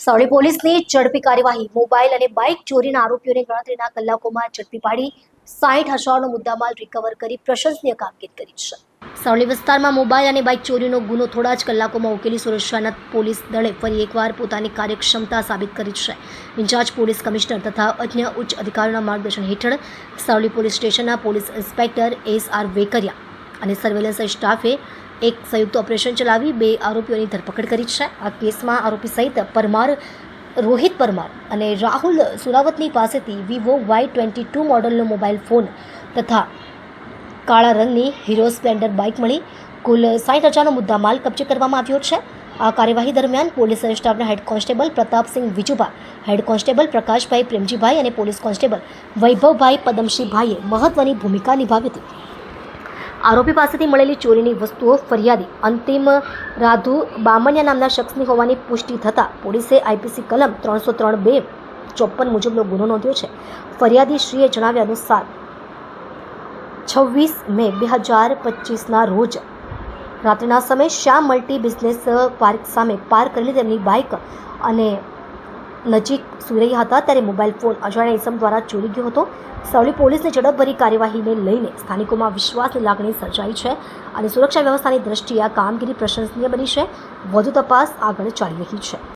સાવલી પોલીસની ઝડપી કાર્યવાહી, મોબાઈલ અને બાઇક ચોરીના આરોપીઓને ગણતરીના કલાકોમાં ઝડપી પાડી સાઠ હજારનો મુદ્દામાલ રિકવર કરી પ્રશંસનીય કામગીરી કરી છે. સાવલી વિસ્તારમાં મોબાઈલ અને બાઇક ચોરીનો ગુનો થોડા જ કલાકોમાં ઉકેલી સુરક્ષાના પોલીસ દળે ફરી એકવાર પોતાની કાર્યક્ષમતા સાબિત કરી છે. ઇન્ચાર્જ પોલીસ કમિશનર તથા અન્ય ઉચ્ચ અધિકારીઓના માર્ગદર્શન હેઠળ સાવલી પોલીસ સ્ટેશનના police inspector S R Vekaria અને સર્વેલન્સ સ્ટાફે એક સંયુક્ત ઓપરેશન ચલાવી બે આરોપીઓની ધરપકડ કરી છે. આ કેસમાં આરોપી સહિત પરમાર, રોહિત પરમાર અને રાહુલ સુરાવતની પાસેથી વિવો વાય ટ્વેન્ટી ટુ મોડલનો મોબાઈલ ફોન તથા કાળા રંગની હીરો સ્પ્લેન્ડર બાઇક મળી કુલ સાઠ હજારનો મુદ્દામાલ કબજે કરવામાં આવ્યો છે. આ કાર્યવાહી દરમિયાન પોલીસ સ્ટાફના head constable Pratapsinh Vijubha, head constable Prakashbhai Premjibhai અને પોલીસ કોન્સ્ટેબલ વૈભવભાઈ પદમશ્રીભાઈએ મહત્વની ભૂમિકા નિભાવી હતી. આરોપી પાસેથી મળેલી ચોરીની વસ્તુઓ ફરિયાદી અંતિમ રાધુ બામણિયા નામના શખ્સની હોવાની પુષ્ટિ થતાં પોલીસે આઈપીસી કલમ ત્રણસો ત્રણ બે ચોપન મુજબનો ગુનો નોંધ્યો છે. ફરિયાદી શ્રીએ જણાવ્યા અનુસાર છવ્વીસ મે બે હજાર પચીસના રોજ રાત્રિના સમયે શ્યામ મલ્ટી બિઝનેસ પાર્ક સામે પાર્ક કરેલી તેમની બાઇક અને નજીક સૂઈ રહ્યા હતા ત્યારે મોબાઈલ ફોન અજાણ્યા ઇસમ દ્વારા ચોરી ગયો હતો. સાવલી પોલીસની ઝડપભરી કાર્યવાહીને લઈને સ્થાનિકોમાં વિશ્વાસની લાગણી સર્જાઈ છે અને સુરક્ષા વ્યવસ્થાની દ્રષ્ટિએ આ કામગીરી પ્રશંસનીય બની છે. વધુ તપાસ આગળ ચાલી રહી છે.